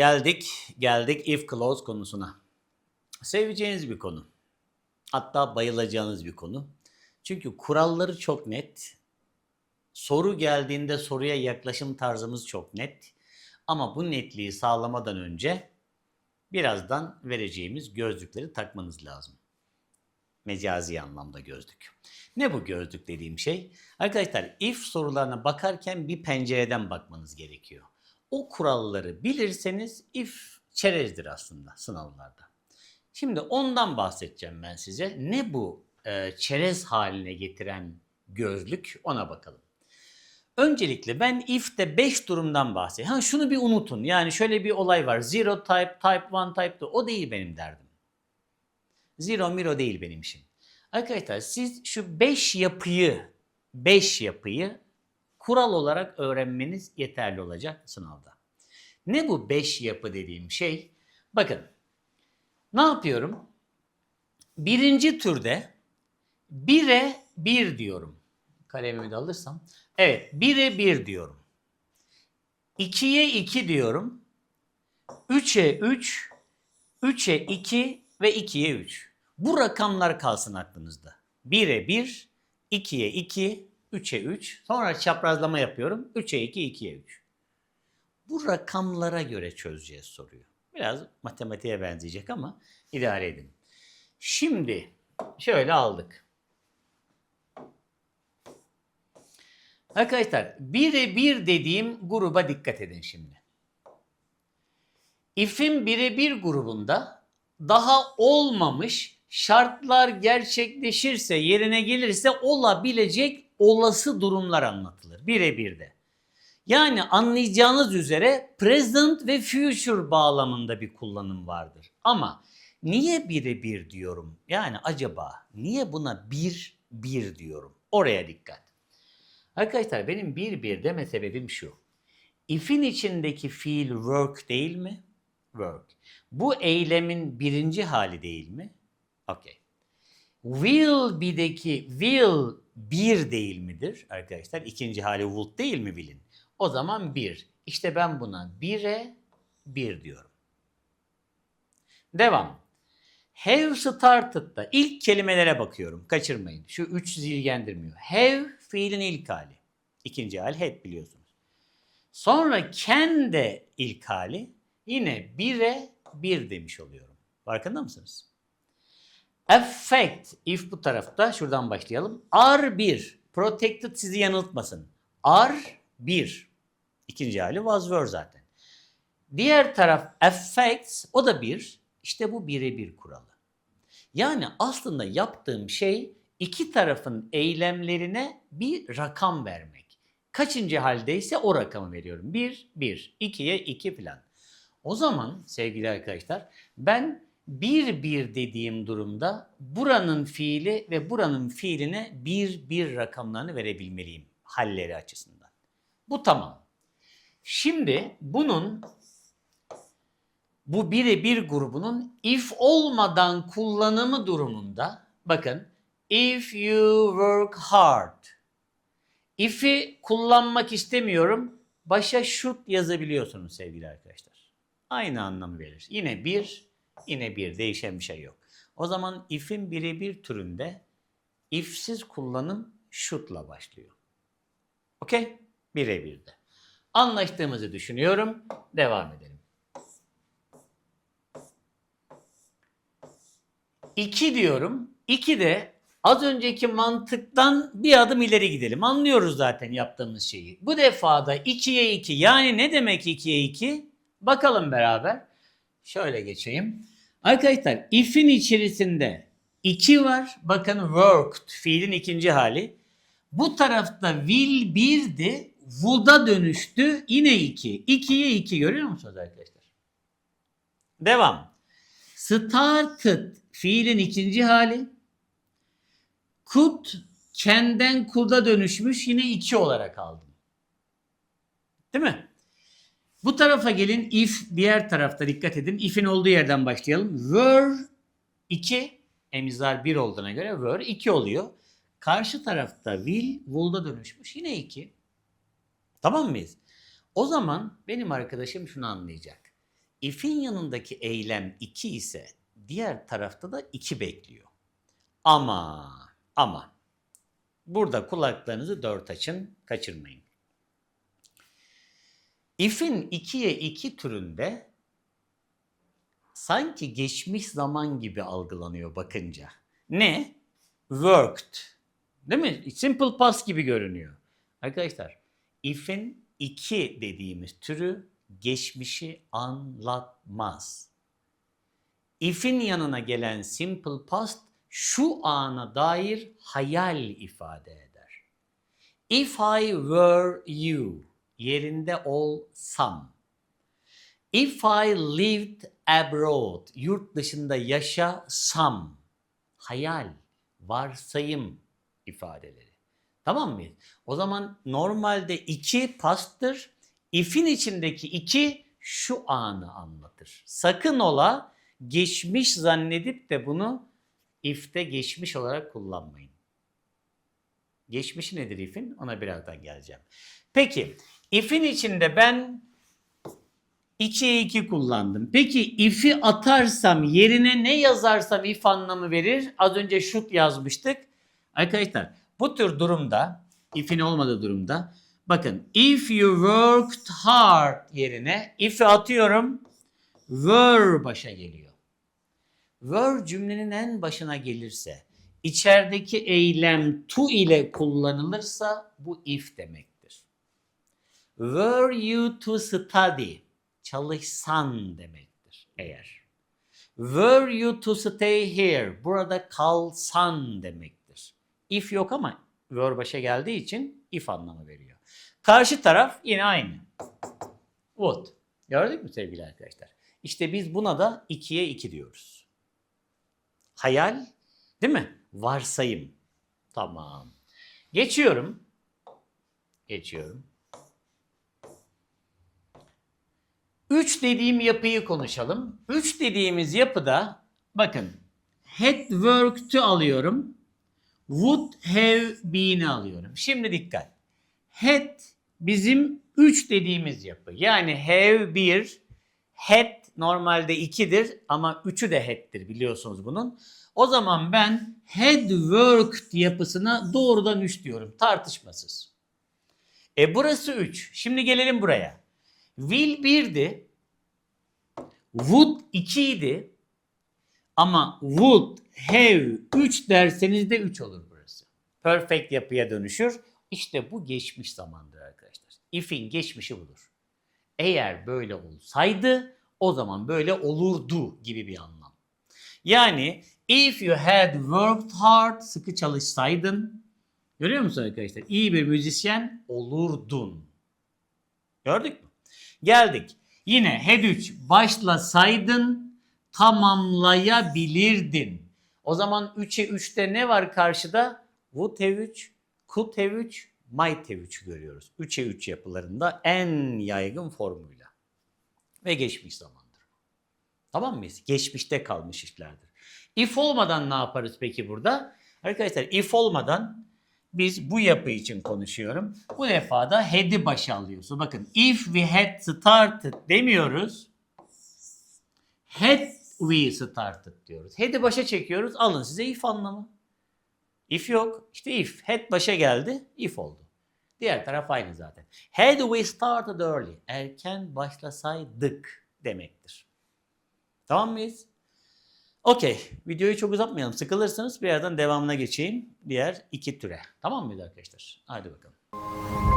Geldik, geldik if clause konusuna. Seveceğiniz bir konu. Hatta bayılacağınız bir konu. Çünkü kuralları çok net. Soru geldiğinde soruya yaklaşım tarzımız çok net. Ama bu netliği sağlamadan önce birazdan vereceğimiz gözlükleri takmanız lazım. Mecazi anlamda gözlük. Ne bu gözlük dediğim şey? Arkadaşlar if sorularına bakarken bir pencereden bakmanız gerekiyor. O kuralları bilirseniz if çerezdir aslında sınavlarda. Şimdi ondan bahsedeceğim ben size. Ne bu e, çerez haline getiren gözlük ona bakalım. Öncelikle ben if'te 5 durumdan bahsedeyim. Ha şunu bir unutun. Yani şöyle bir olay var. Zero type, type 1, type 2. O değil benim derdim. Zero miro değil benim işim. Arkadaşlar siz şu 5 yapıyı 5 yapıyı kural olarak öğrenmeniz yeterli olacak sınavda. Ne bu 5 yapı dediğim şey? Bakın ne yapıyorum? Birinci türde 1'e 1 diyorum. Kalemimi de alırsam. Evet 1'e 1 diyorum. 2'ye 2 diyorum. 3'e 3, 3'e 2 ve 2'ye 3. Bu rakamlar kalsın aklınızda. 1'e 1, 2'ye 2, 3'e 3. Sonra çaprazlama yapıyorum. 3'e 2, 2'ye 3. Bu rakamlara göre çözeceğiz soruyu. Biraz matematiğe benzeyecek ama idare edin. Şimdi şöyle aldık. Arkadaşlar 1'e 1 dediğim gruba dikkat edin şimdi. If'in birebir grubunda daha olmamış şartlar gerçekleşirse yerine gelirse olabilecek olası durumlar anlatılır birebirde. Yani anlayacağınız üzere present ve future bağlamında bir kullanım vardır. Ama niye birebir diyorum? Yani acaba niye buna bir bir diyorum? Oraya dikkat. Arkadaşlar benim bir bir deme sebebim şu. If'in içindeki fiil work değil mi? Work. Bu eylemin birinci hali değil mi? Okey. Will be'deki will bir değil midir arkadaşlar? İkinci hali would değil mi will'in? O zaman bir. İşte ben buna bire bir diyorum. Devam. Have started'da ilk kelimelere bakıyorum. Kaçırmayın. Şu üç zilgendirmiyor. Have fiilin ilk hali. İkinci hali had biliyorsunuz. Sonra can de ilk hali. Yine bire bir demiş oluyorum. Farkında mısınız? Affect if bu tarafta şuradan başlayalım. R1 protected sizi yanıltmasın. R1 ikinci hali was were zaten. Diğer taraf affects o da bir. İşte bu birebir kuralı. Yani aslında yaptığım şey iki tarafın eylemlerine bir rakam vermek. Kaçıncı haldeyse o rakamı veriyorum. 1, 1, 2'ye 2 falan. O zaman sevgili arkadaşlar ben 1, 1 dediğim durumda buranın fiili ve buranın fiiline 1, 1 rakamlarını verebilmeliyim halleri açısından. Bu tamam. Şimdi bunun bu birebir grubunun if olmadan kullanımı durumunda bakın if you work hard if'i kullanmak istemiyorum başa should yazabiliyorsunuz sevgili arkadaşlar. Aynı anlamı verir. Yine bir yine bir değişen bir şey yok. O zaman if'in birebir türünde if'siz kullanım should'la başlıyor. Okey? Birebir de. Anlaştığımızı düşünüyorum. Devam edelim. 2 diyorum. 2 de az önceki mantıktan bir adım ileri gidelim. Anlıyoruz zaten yaptığımız şeyi. Bu defa da 2'ye 2 yani ne demek 2'ye 2? Bakalım beraber. Şöyle geçeyim. Arkadaşlar if'in içerisinde 2 var. Bakın worked fiilin ikinci hali. Bu tarafta will 1'di. Would'a dönüştü. Yine 2. 2'ye 2 görüyor musunuz arkadaşlar? Devam. Started fiilin ikinci hali. Could can'den could'a dönüşmüş yine 2 olarak aldım. Değil mi? Bu tarafa gelin if diğer tarafta dikkat edin. If'in olduğu yerden başlayalım. Were 2 emizar 1 olduğuna göre were 2 oluyor. Karşı tarafta will would'a dönüşmüş yine 2. Tamam mıyız? O zaman benim arkadaşım şunu anlayacak. If'in yanındaki eylem 2 ise diğer tarafta da 2 bekliyor. Ama ama burada kulaklarınızı dört açın, kaçırmayın. If'in 2'ye 2 türünde sanki geçmiş zaman gibi algılanıyor bakınca. Ne? Worked. Değil mi? Simple past gibi görünüyor. Arkadaşlar, if'in 2 dediğimiz türü geçmişi anlatmaz. If'in yanına gelen simple past şu ana dair hayal ifade eder. If I were you, yerinde olsam. If I lived abroad, yurt dışında yaşasam. Hayal, varsayım ifadeleri. Tamam mı? O zaman normalde iki pasttır. If'in içindeki iki şu anı anlatır. Sakın ola geçmiş zannedip de bunu if'te geçmiş olarak kullanmayın. Geçmişi nedir if'in? Ona birazdan geleceğim. Peki if'in içinde ben 2'ye 2 kullandım. Peki if'i atarsam yerine ne yazarsam if anlamı verir? Az önce should yazmıştık. Arkadaşlar bu tür durumda if'in olmadığı durumda bakın if you worked hard yerine if'i atıyorum were başa geliyor. Were cümlenin en başına gelirse içerideki eylem to ile kullanılırsa bu if demektir. Were you to study? Çalışsan demektir eğer. Were you to stay here? Burada kalsan demektir. If yok ama were başa geldiği için if anlamı veriyor. Karşı taraf yine aynı. Would. Gördük mü sevgili arkadaşlar? İşte biz buna da 2'ye 2 diyoruz. Hayal, değil mi? Varsayım. Tamam. Geçiyorum. Geçiyorum. Üç dediğim yapıyı konuşalım. Üç dediğimiz yapıda bakın had worked'ü alıyorum. Would have been'i alıyorum. Şimdi dikkat. Had bizim üç dediğimiz yapı. Yani have bir, had normalde ikidir ama üçü de had'tir biliyorsunuz bunun. O zaman ben had worked yapısına doğrudan 3 diyorum tartışmasız. E burası 3. Şimdi gelelim buraya. Will 1'di. Would 2 idi. Ama would have 3 derseniz de 3 olur burası. Perfect yapıya dönüşür. İşte bu geçmiş zamandır arkadaşlar. If'in geçmişi budur. Eğer böyle olsaydı o zaman böyle olurdu gibi bir anlam. Yani if you had worked hard, sıkı çalışsaydın, görüyor musun arkadaşlar? İyi bir müzisyen olurdun. Gördük mü? Geldik. Yine head 3 başlasaydın tamamlayabilirdin. O zaman 3'e 3'te ne var karşıda? Would have 3, could have 3, might have 3 görüyoruz. 3'e 3 yapılarında en yaygın formuyla. Ve geçmiş zamandır. Tamam mıyız? Geçmişte kalmış işlerdir. If olmadan ne yaparız peki burada? Arkadaşlar if olmadan biz bu yapı için konuşuyorum. Bu defa da had'i başa alıyorsun. Bakın if we had started demiyoruz. Had we started diyoruz. Had'i başa çekiyoruz. Alın size if anlamı. If yok. İşte if. Had başa geldi. If oldu. Diğer taraf aynı zaten. Had we started early. Erken başlasaydık demektir. Tamam mıyız? Okey. Videoyu çok uzatmayalım. Sıkılırsanız bir yerden devamına geçeyim. Diğer iki türe. Tamam mıydı arkadaşlar? Hadi bakalım.